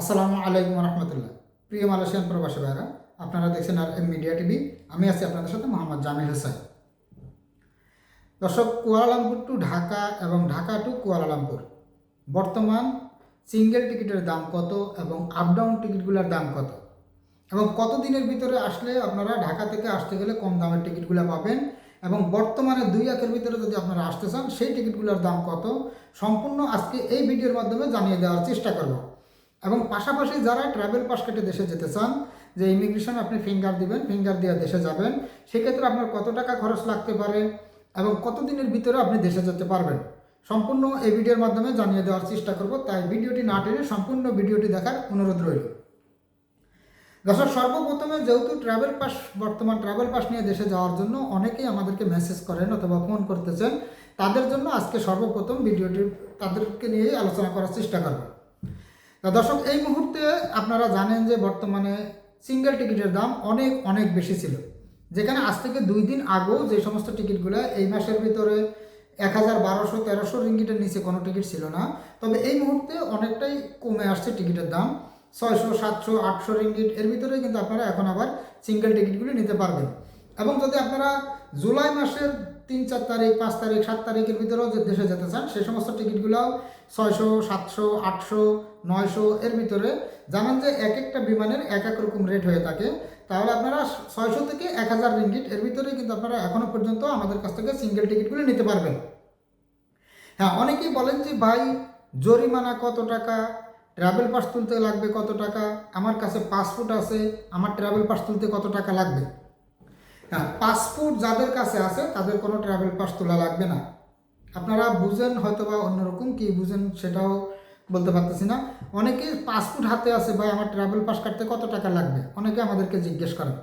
আসসালামু আলাইকুম রহমতুল্লাহ প্রিয় মালয়েশিয়ান প্রবাসী ভাইরা আপনারা দেখছেন আর এম মিডিয়া টিভি। আমি আছি আপনাদের সাথে মোহাম্মদ জামিল হোসেন। দর্শক, কুয়ালালামপুর টু ঢাকা এবং ঢাকা টু কুয়ালালামপুর। বর্তমান সিঙ্গেল টিকিটের দাম কত এবং আপ ডাউন টিকিটগুলোর দাম কত? এবং কত দিনের ভিতরে আসলে আপনারা ঢাকা থেকে আসতে গেলে কম দামের টিকিটগুলো পাবেন? এবং বর্তমানে দুই একের ভিতরে যদি আপনারা আসতে চান, সেই টিকিটগুলোর দাম কত? সম্পূর্ণ আজকে এই ভিডিওর মাধ্যমে জানিয়ে দেওয়ার চেষ্টা করব। এবং পাশাপাশি যারা ট্রাভেল পাস কেটে দেশে যেতে চান, যে ইমিগ্রেশন আপনি ফিঙ্গার দিবেন ফিঙ্গার দিয়ে দেশে যাবেন, সেক্ষেত্রে আপনার কত টাকা খরচ লাগতে পারে এবং কত দিনের ভিতরে আপনি দেশে যেতে পারবেন? সম্পূর্ণ এই ভিডিওর মাধ্যমে জানিয়ে দেওয়ার চেষ্টা করব, তাই ভিডিওটি না টেনে সম্পূর্ণ ভিডিওটি দেখার অনুরোধ রইল। দর্শক, সর্বপ্রথমে যেহেতু ট্রাভেল পাস বর্তমান ট্রাভেল পাস নিয়ে দেশে যাওয়ার জন্য অনেকেই আমাদেরকে মেসেজ করেন অথবা ফোন করতেছেন, তাদের জন্য আজকে সর্বপ্রথম ভিডিওটি তাদেরকে নিয়েই আলোচনা করার চেষ্টা করব। দর্শক, এই মুহূর্তে আপনারা জানেন যে বর্তমানে সিঙ্গেল টিকিটের দাম অনেক অনেক বেশি ছিল। যেখানে আজ থেকে দুই দিন আগেও যে সমস্ত টিকিটগুলো, এই মাসের ভিতরে এক হাজার বারোশো, তেরোশো রিঙ্গিটের নিচে কোনো টিকিট ছিল না। তবে এই মুহূর্তে অনেকটাই কমে আসছে টিকিটের দাম। ছয়শো, সাতশো, আটশো রিঙ্গিট, এর ভিতরে কিন্তু আপনারা এখন আবার সিঙ্গেল টিকিটগুলি নিতে পারবেন। এবং যদি আপনারা জুলাই মাসের তিন চার তারিখ, পাঁচ তারিখ, সাত তারিখের ভিতরেও যে দেশে যেতে চান, সেই সমস্ত টিকিটগুলোও ছয়শো, সাতশো, আটশো, নয়শো এর ভিতরে। জানেন যে এক একটা বিমানের এক এক রকম রেট হয়ে থাকে। তাহলে আপনারা ছয়শো থেকে এক হাজার রিঙ্গিট এর ভিতরে কিন্তু আপনারা এখনও পর্যন্ত আমাদের কাছ থেকে সিঙ্গেল টিকিটগুলি নিতে পারবেন। হ্যাঁ অনেকেই বলেন যে, ভাই, জরিমানা কত টাকা? ট্রাভেল পাস তুলতে লাগবে কত টাকা? আমার কাছে পাসপোর্ট আছে, আমার ট্রাভেল পাস তুলতে কত টাকা লাগবে? হ্যাঁ পাসপোর্ট যাদের কাছে আছে, তাদের কোনো ট্রাভেল পাস তোলা লাগবে না। আপনারা বুঝেন হয়তো বা অন্যরকম, কি বুঝেন সেটাও বলতে পারতেছি না। অনেকে পাসপোর্ট হাতে আছে, ভাই, আমার ট্রাভেল পাস কাটতে কত টাকা লাগবে? অনেকে আমাদেরকে জিজ্ঞেস করেন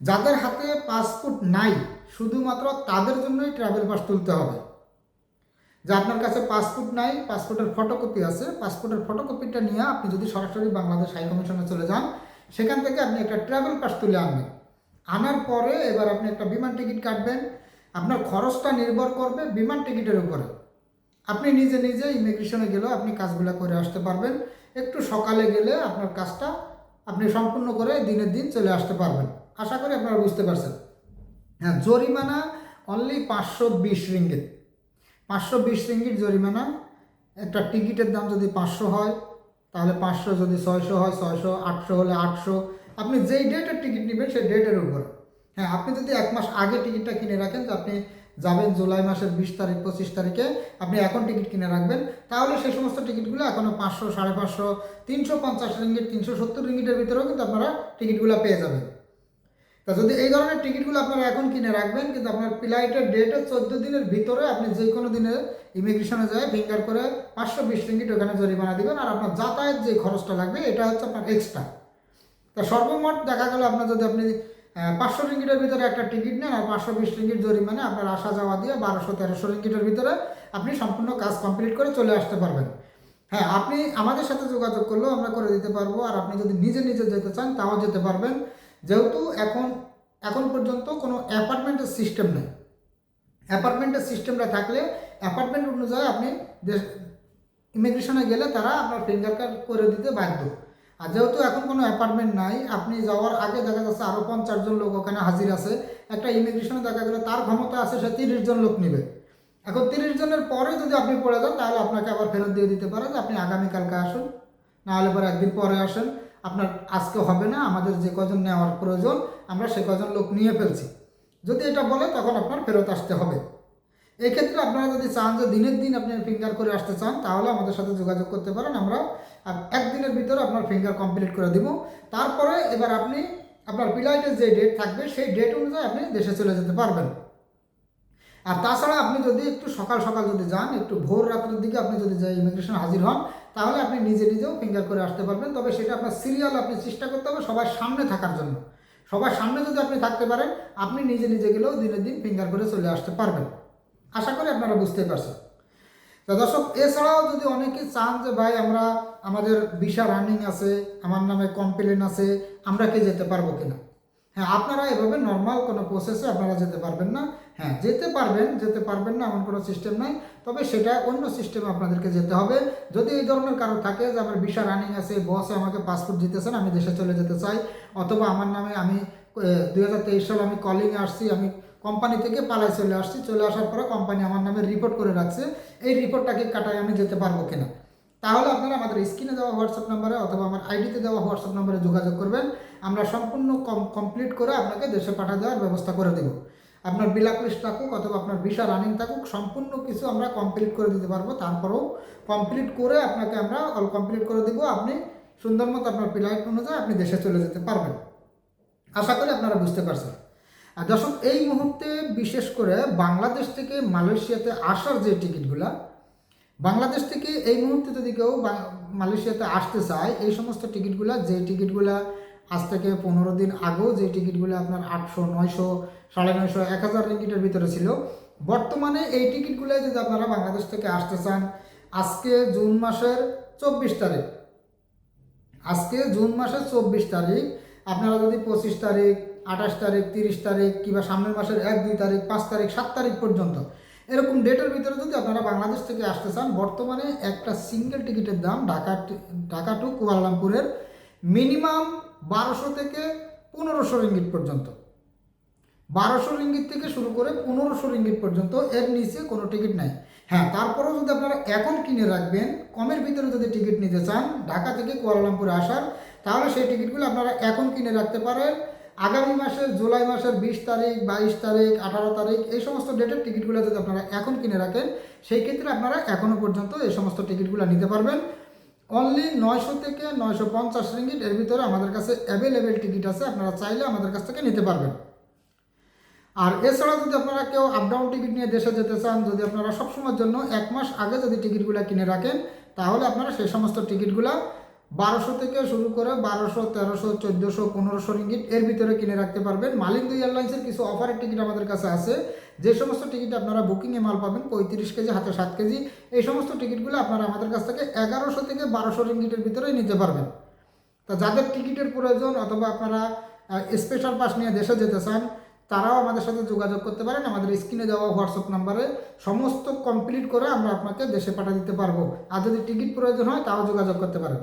যাদের হাতে পাসপোর্ট নাই, শুধুমাত্র তাদের জন্যই ট্রাভেল পাস তুলতে হবে। যে আপনার কাছে পাসপোর্ট নাই পাসপোর্টের ফটোকপি আছে পাসপোর্টের ফটোকপিটা নিয়ে আপনি যদি সরাসরি বাংলাদেশ হাই কমিশনে চলে যান, সেখান থেকে আপনি একটা ট্রাভেল পাস তুলে আনবেন। আনার পরে এবার আপনি একটা বিমান টিকিট কাটবেন, আপনার খরচটা নির্ভর করবে বিমান টিকিটের উপরে। আপনি নিজে নিজে ইমিগ্রেশনে গেলেও আপনি কাজগুলো করে আসতে পারবেন, একটু সকালে গেলে আপনার কাজটা আপনি সম্পূর্ণ করে দিনের দিন চলে আসতে পারবেন। আশা করি আপনারা বুঝতে পারছেন। হ্যাঁ জরিমানা অনলি পাঁচশো বিশ রিঙ্গিত। পাঁচশো বিশ রিঙ্গিট জরিমানা, একটা টিকিটের দাম যদি পাঁচশো হয়, তাহলে পাঁচশো যদি ছয়শো হয়, ছয়শো, আটশো হলে আটশো আপনি যেই ডেটের টিকিট নেবেন সেই ডেটের উপর। হ্যাঁ আপনি যদি এক মাস আগে টিকিটটা কিনে রাখেন যে আপনি যাবেন জুলাই মাসের বিশ তারিখ, পঁচিশ তারিখে, আপনি এখন টিকিট কিনে রাখবেন। তাহলে সেই সমস্ত টিকিটগুলো এখনও পাঁচশো, সাড়ে পাঁচশো, তিনশো পঞ্চাশ রিঙ্গিট তিনশো সত্তর রিঙ্গিটের ভিতরেও কিন্তু আপনারা টিকিটগুলো পেয়ে যাবেন। তা যদি এই ধরনের টিকিটগুলো আপনারা এখন কিনে রাখবেন, কিন্তু আপনার ফ্লাইটের ডেটে চোদ্দ দিনের ভিতরে আপনি যে কোনো দিনে ইমিগ্রেশনে যায় ফিঙ্গার করে পাঁচশো, বিশ রিঙ্গিট ওখানে জরিমানা দিবেন, আর আপনার যাতায়াত যে খরচটা লাগবে, এটা হচ্ছে আপনার এক্সট্রা তা সর্বমোট দেখা গেল আপনার যদি আপনি পাঁচশো রিঙ্গিটের ভিতরে একটা টিকিট নেন আর পাঁচশো বিশ রিঙ্গিট জরিমানা, আপনার আসা যাওয়া দিয়ে বারোশো তেরোশো রিঙ্গিটের ভিতরে আপনি সম্পূর্ণ কাজ কমপ্লিট করে চলে আসতে পারবেন। হ্যাঁ আপনি আমাদের সাথে যোগাযোগ করলেও আমরা করে দিতে পারব আর আপনি যদি নিজে নিজে যেতে চান তাও যেতে পারবেন। যেহেতু এখন এখন পর্যন্ত কোনো অ্যাপার্টমেন্টের সিস্টেম নেই। অ্যাপার্টমেন্টের সিস্টেমটা থাকলে, অ্যাপার্টমেন্ট অনুযায়ী আপনি ইমিগ্রেশনে গেলে তারা আপনার ফিঙ্গার কার্ড করে দিতে বাধ্য। আর যেহেতু এখন কোনো অ্যাপার্টমেন্ট নাই, আপনি যাওয়ার আগে দেখা যাচ্ছে আরও পঞ্চাশ জন লোক ওখানে হাজির আছে। একটা ইমিগ্রেশনে দেখা গেলে তার ক্ষমতা আছে সে তিরিশ জন লোক নেবে। এখন তিরিশ জনের পরে যদি আপনি পড়ে যান, তাহলে আপনাকে আবার ফেরত দিয়ে দিতে পারে যে আপনি আগামীকালকে আসুন। নাহলে পরে একদিন পরে আসেন। আপনার আজকে হবে না, আমাদের যে কজন নেওয়ার প্রয়োজন, আমরা সে কজন লোক নিয়ে ফেলছি। যদি এটা বলে, তখন আপনার ফেরত আসতে হবে। এই ক্ষেত্রে আপনারা যদি চান যে দিনের দিন আপনি ফিঙ্গার করে আসতে চান, তাহলে আমাদের সাথে যোগাযোগ করতে পারেন। আমরা একদিনের ভিতরে আপনার ফিঙ্গার কমপ্লিট করে দিব। তারপরে এবার আপনি আপনার ফ্লাইটের যে ডেট থাকবে, সেই ডেট অনুযায়ী আপনি দেশে চলে যেতে পারবেন। আর তাছাড়া আপনি যদি একটু সকাল সকাল যদি যান, একটু ভোর রাত্রের দিকে আপনি যদি যাই ইমিগ্রেশন হাজির হন, তাহলে আপনি নিজে নিজেও ফিঙ্গার করে আসতে পারবেন। তবে সেটা আপনার সিরিয়াল আপনি চেষ্টা করতে হবে সবার সামনে থাকার জন্য। সবার সামনে যদি আপনি থাকতে পারেন, আপনি নিজে নিজে গেলেও দিনের দিন ফিঙ্গার করে চলে আসতে পারবেন। আশা করি আপনারা বুঝতে পারছেন। তো দর্শক, এছাড়াও যদি অনেকে চান যে, ভাই, আমরা আমাদের ভিসা রানিং আছে, আমার নামে কমপ্লেন আছে, আমরা কি যেতে পারব কিনা? হ্যাঁ আপনারা এভাবে নর্মাল কোনো প্রসেসে আপনারা যেতে পারবেন না। হ্যাঁ যেতে পারবেন যেতে পারবেন না, এমন কোনো সিস্টেম নাই। তবে সেটা অন্য সিস্টেমে আপনাদেরকে যেতে হবে। যদি এই ধরনের কারও থাকে যে, আমার ভিসা রানিং আছে বসে আমাকে পাসপোর্ট দিতেছেন, আমি দেশে চলে যেতে চাই, অথবা আমার নামে আমি দু হাজার তেইশ সালে আমি কলিংয়ে আসছি, আমি কোম্পানি থেকে পালায় চলে আসছি। চলে আসার পরে কোম্পানি আমার নামে রিপোর্ট করে রাখছে। এই রিপোর্টটাকে কাটায় আমি যেতে পারব কিনা? তাহলে আপনারা আমাদের স্ক্রিনে দেওয়া হোয়াটসঅ্যাপ নাম্বারে অথবা আমার আইডিতে দেওয়া হোয়াটসঅ্যাপ নাম্বারে যোগাযোগ করবেন। আমরা সম্পূর্ণ কম কমপ্লিট করে আপনাকে দেশে পাঠা দেওয়ার ব্যবস্থা করে দেব। আপনার বিলাক লিস্ট থাকুক অথবা আপনার ভিসা রানিং থাকুক, সম্পূর্ণ কিছু আমরা কমপ্লিট করে দিতে পারব। তারপরেও কমপ্লিট করে আপনাকে আমরা অল কমপ্লিট করে দেবো। আপনি সুন্দর মতো আপনার ফ্লাইট অনুযায়ী আপনি দেশে চলে যেতে পারবেন। আশা করি আপনারা বুঝতে পারছেন। দর্শক, এই মুহূর্তে বিশেষ করে বাংলাদেশ থেকে মালয়েশিয়াতে আসার যে টিকিটগুলা, বাংলাদেশ থেকে এই মুহূর্তে যদি কেউ মালয়েশিয়াতে আসতে চায়, এই সমস্ত টিকিটগুলা, যে টিকিটগুলা আজ থেকে পনেরো দিন আগেও যে টিকিটগুলো আপনার আটশো, নয়শো, সাড়ে নয়শো, এক হাজার টিকিটের ভিতরে ছিল, বর্তমানে এই টিকিটগুলো যদি আপনারা বাংলাদেশ থেকে আসতে চান, আজকে জুন মাসের চব্বিশ তারিখ, আজকে জুন মাসের চব্বিশ তারিখ, আপনারা যদি পঁচিশ তারিখ আঠাশ তারিখ, তিরিশ তারিখ কিংবা সামনের মাসের এক, দুই তারিখ, পাঁচ তারিখ, সাত তারিখ পর্যন্ত। এরকম ডেটের ভিতরে যদি আপনারা বাংলাদেশ থেকে আসতে চান, বর্তমানে একটা সিঙ্গেল টিকিটের দাম ঢাকা ঢাকা টু কুয়ালালামপুরের মিনিমাম বারোশো থেকে পনেরোশো রিঙ্গিত পর্যন্ত। বারোশো রিঙ্গিত থেকে শুরু করে পনেরোশো রিঙ্গিত পর্যন্ত এর নিচে কোনো টিকিট নাই। হ্যাঁ তারপরেও যদি আপনারা এখন কিনে রাখবেন, কমের ভিতরে যদি টিকিট নিতে চান, ঢাকা থেকে কুয়ালালামপুরে আসার, তাহলে সেই টিকিটগুলো আপনারা এখন কিনে রাখতে পারেন। আগামী মাসের জুলাই মাসের বিশ তারিখ, বাইশ তারিখ, আঠারো তারিখ, এই সমস্ত ডেটের টিকিটগুলো যদি আপনারা এখন কিনে রাখেন, সেই ক্ষেত্রে আপনারা এখনও পর্যন্ত এই সমস্ত টিকিটগুলো নিতে পারবেন। অনলি নয়শো থেকে নয়শো পঞ্চাশ রিঙ্গিট এর ভিতরে আমাদের কাছে অ্যাভেলেবেল টিকিট আছে, আপনারা চাইলে আমাদের কাছ থেকে নিতে পারবেন। আর এছাড়া যদি আপনারা কেউ আপ ডাউন টিকিট নিয়ে দেশে যেতে চান, যদি আপনারা সবসময়ের জন্য এক মাস আগে যদি টিকিটগুলো কিনে রাখেন, তাহলে আপনারা সেই সমস্ত টিকিটগুলো বারোশো থেকে শুরু করে বারোশো, তেরোশো, চোদ্দোশো, পনেরোশো রিঙ্গিট এর ভিতরে কিনে রাখতে পারবেন। মালিক দুই এয়ারলাইন্সের কিছু অফারের টিকিট আমাদের কাছে আছে। যে সমস্ত টিকিট আপনারা বুকিংয়ে মাল পাবেন, পঁয়ত্রিশ কেজি, হাতে সাত কেজি, এই সমস্ত টিকিটগুলো আপনারা আমাদের কাছ থেকে এগারোশো থেকে বারোশো রিঙ্গিটের ভিতরে নিতে পারবেন। তা যাদের টিকিটের প্রয়োজন অথবা আপনারা স্পেশাল পাস নিয়ে দেশে যেতে চান, তারাও আমাদের সাথে যোগাযোগ করতে পারেন। আমাদের স্ক্রিনে দেওয়া হোয়াটসঅ্যাপ নাম্বারে সমস্ত কমপ্লিট করে আমরা আপনাকে দেশে পাঠিয়ে দিতে পারব। আর যদি টিকিট প্রয়োজন হয়, তাও যোগাযোগ করতে পারেন।